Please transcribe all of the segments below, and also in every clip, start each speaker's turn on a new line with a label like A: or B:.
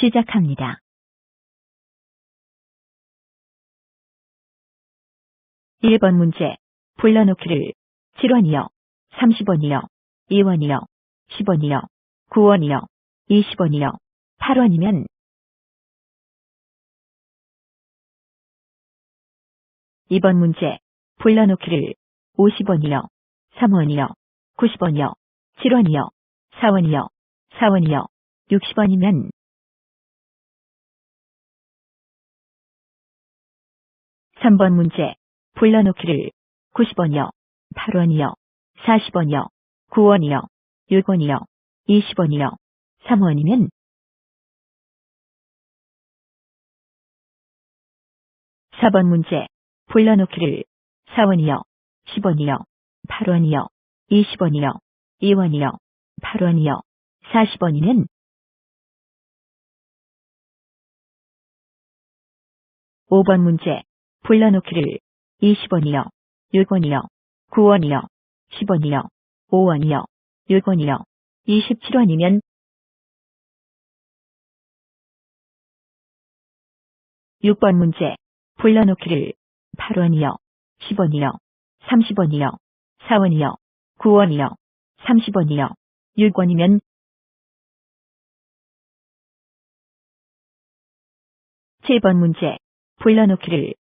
A: 시작합니다. 1번 문제. 불러놓기를 7원이요, 30원이요, 2원이요, 10원이요, 9원이요, 20원이요, 8원이면 2번 문제. 불러놓기를 50원이요, 3원이요, 90원이요, 7원이요, 4원이요, 4원이요, 60원이면 3번 문제. 불러놓기를 90원이요, 8원이요, 40원이요, 9원이요, 6원이요, 20원이요, 3원이면 4번 문제. 불러놓기를 4원이요, 10원이요, 8원이요, 20원이요, 2원이요, 8원이요, 40원이면 5번 문제. 불러놓기를 20원이요, 6원이요, 9원이요, 10원이요, 5원이요, 6원이요, 27원이면 6번 문제. 불러놓기를 8원이요, 10원이요, 30원이요, 4원이요, 9원이요, 30원이요, 6원이면 7번 문제. 불러놓기를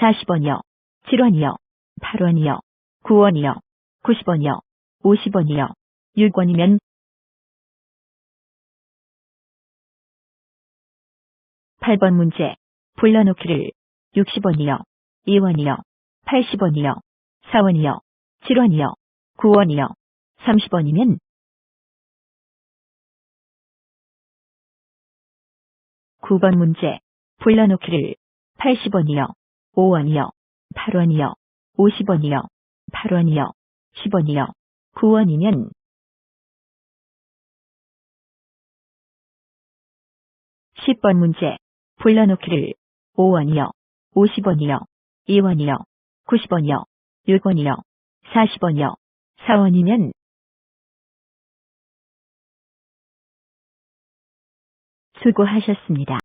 A: 40원이요, 7원이요, 8원이요, 9원이요, 90원이요, 50원이요, 6원이면 8번 문제. 불러놓기를 60원이요, 2원이요, 80원이요, 4원이요, 7원이요, 9원이요, 30원이면 9번 문제. 불러놓기를 80원이요, 5원이요, 8원이요, 50원이요, 8원이요, 10원이요, 9원이면 10번 문제. 불러놓기를 5원이요, 50원이요, 2원이요, 90원이요, 6원이요, 40원이요, 4원이면 수고하셨습니다.